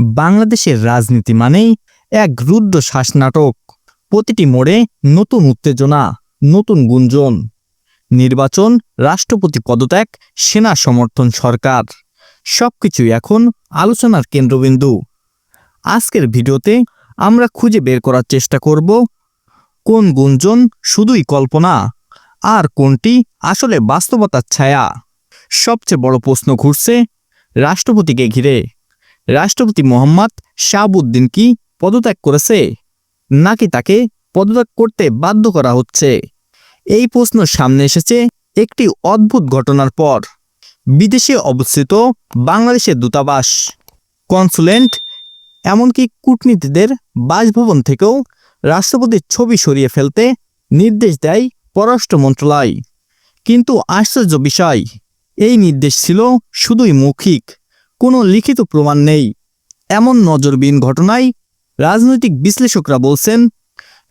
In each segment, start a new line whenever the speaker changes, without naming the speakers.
বাংলাদেশের রাজনীতি মানেই এক রুদ্র শ্বাসনাটক। প্রতিটি মোড়ে নতুন উত্তেজনা, নতুন গুঞ্জন। নির্বাচন, রাষ্ট্রপতি পদত্যাগ, সেনা সমর্থন সরকার। সবকিছুই এখন আলোচনার কেন্দ্রবিন্দু। আজকের ভিডিওতে আমরা খুঁজে বের করার চেষ্টা করব, কোন গুঞ্জন শুধুই কল্পনা, আর কোনটি আসলে বাস্তবতার ছায়া? সবচেয়ে বড় প্রশ্ন ঘুরছে রাষ্ট্রপতিকে ঘিরে। রাষ্ট্রপতি মোহাম্মদ শাহাবুদ্দিন কি পদত্যাগ করেছে? নাকি তাকে পদত্যাগ করতে বাধ্য করা হচ্ছে? এই প্রশ্ন সামনে এসেছে একটি অদ্ভুত ঘটনার পর। বিদেশে অবস্থিত বাংলাদেশের দূতাবাস। কনসুলেন্ট এমনকি কূটনীতিদের বাসভবন থেকেও রাষ্ট্রপতির ছবি সরিয়ে ফেলতে নির্দেশ দেয় পররাষ্ট্র মন্ত্রণালয়। কিন্তু আশ্চর্য বিষয়, এই নির্দেশ ছিল শুধুই মৌখিক। কোনো লিখিত প্রমাণ নেই। এমন নজরবিহীন ঘটনায় রাজনৈতিক বিশ্লেষকরা বলছেন,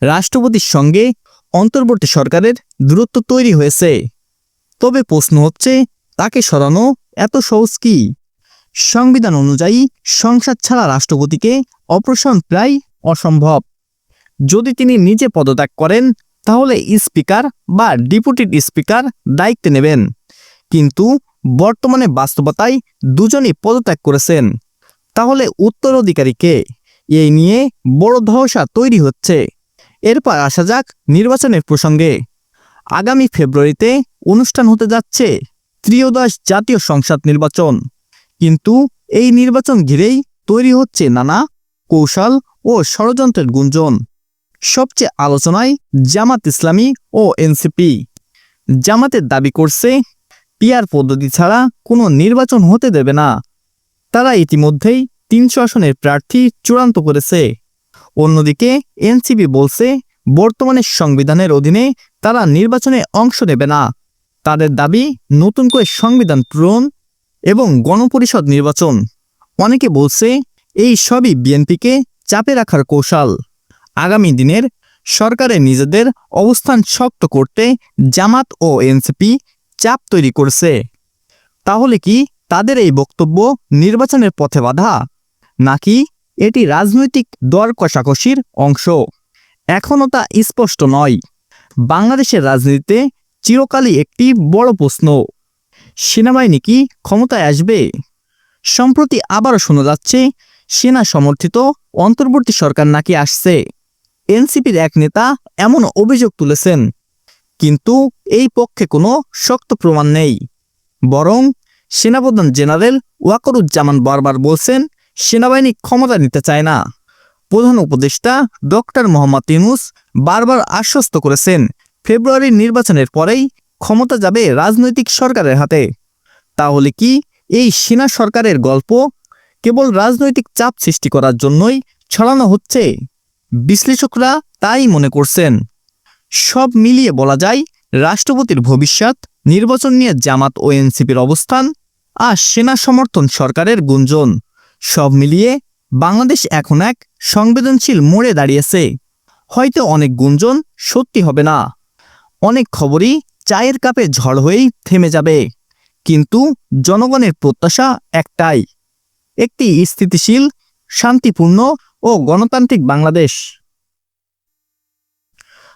রাষ্ট্রপতির সঙ্গে অন্তর্বর্তী সরকারের দূরত্ব তৈরি হয়েছে। তবে প্রশ্ন হচ্ছে, তাকে সরানো এত সহজ কি? সংবিধান অনুযায়ী সংসদ ছাড়া রাষ্ট্রপতিকে অপসারণ প্রায় অসম্ভব। যদি তিনি নিজে পদত্যাগ করেন, তাহলে স্পিকার বা ডেপুটিড স্পিকার দায়িত্ব নেবেন। কিন্তু বর্তমানে বাস্তবতায় দুজনই পদত্যাগ করেছেন। তাহলে উত্তরাধিকারী কে? এই নিয়ে বড় ধসা তৈরি হচ্ছে। এরপর আসা যাক নির্বাচনের প্রসঙ্গে। আগামী ফেব্রুয়ারিতে অনুষ্ঠান হতে যাচ্ছে ত্রিয়োদশ জাতীয় সংসদ নির্বাচন। কিন্তু এই নির্বাচন ঘিরেই তৈরি হচ্ছে নানা কৌশল ও ষড়যন্ত্রের গুঞ্জন। সবচেয়ে আলোচনায় জামাত ইসলামী ও এনসিপি। জামাতের দাবি করছে পিয়ার পদ্ধতি ছাড়া কোনো নির্বাচন হতে দেবে না। তারা ইতিমধ্যেই তিনশো আসনের প্রার্থী চূড়ান্ত করেছে। অন্যদিকে এনসিপি বলছে, বর্তমানে সংবিধানের অধীনে তারা নির্বাচনে অংশ নেবে না। তাদের দাবি, নতুন করে সংবিধান পূরণ এবং গণপরিষদ নির্বাচন। অনেকে বলছে, এই সবই বিএনপিকে চাপে রাখার কৌশল। আগামী দিনের সরকারে নিজেদের অবস্থান শক্ত করতে জামাত ও এনসিপি চাপ তৈরি করছে। তাহলে কি তাদের এই বক্তব্য নির্বাচনের পথে বাধা? নাকি এটি রাজনৈতিক দর কষাকষির অংশ? এখনও তা স্পষ্ট নয়। বাংলাদেশের রাজনীতিতে চিরকালই একটি বড় প্রশ্ন। সেনাবাহিনী কি ক্ষমতায় আসবে? সম্প্রতি আবারও শোনা যাচ্ছে, সেনা সমর্থিত অন্তর্বর্তী সরকার নাকি আসছে। এনসিপির এক নেতা এমন অভিযোগ তুলেছেন। কিন্তু এই পক্ষে কোনো শক্ত প্রমাণ নেই। বরং সেনাপ্রধান জেনারেল ওয়াকরুজ্জামান বারবার বলছেন, সেনাবাহিনী ক্ষমতা নিতে চায় না। প্রধান উপদেষ্টা ডক্টর মোহাম্মদ ইউনুস বারবার আশ্বস্ত করেছেন ফেব্রুয়ারির নির্বাচনের পরেই ক্ষমতা যাবে রাজনৈতিক সরকারের হাতে। তাহলে কি এই সেনা সরকারের গল্প কেবল রাজনৈতিক চাপ সৃষ্টি করার জন্যই ছড়ানো হচ্ছে? বিশ্লেষকরা তাই মনে করছেন। সব মিলিয়ে বলা যায় রাষ্ট্রপতির ভবিষ্যৎ, নির্বাচন নিয়ে জামাত ও এনসিপির অবস্থান আর সেনা সমর্থন সরকারের গুঞ্জন। সব মিলিয়ে বাংলাদেশ এখন এক সংবেদনশীল মোড়ে দাঁড়িয়েছে। হয়তো অনেক গুঞ্জন সত্যি হবে না। অনেক খবরই চায়ের কাপে ঝড় হয়েই থেমে যাবে। কিন্তু জনগণের প্রত্যাশা একটাই, একটি স্থিতিশীল, শান্তিপূর্ণ ও গণতান্ত্রিক বাংলাদেশ।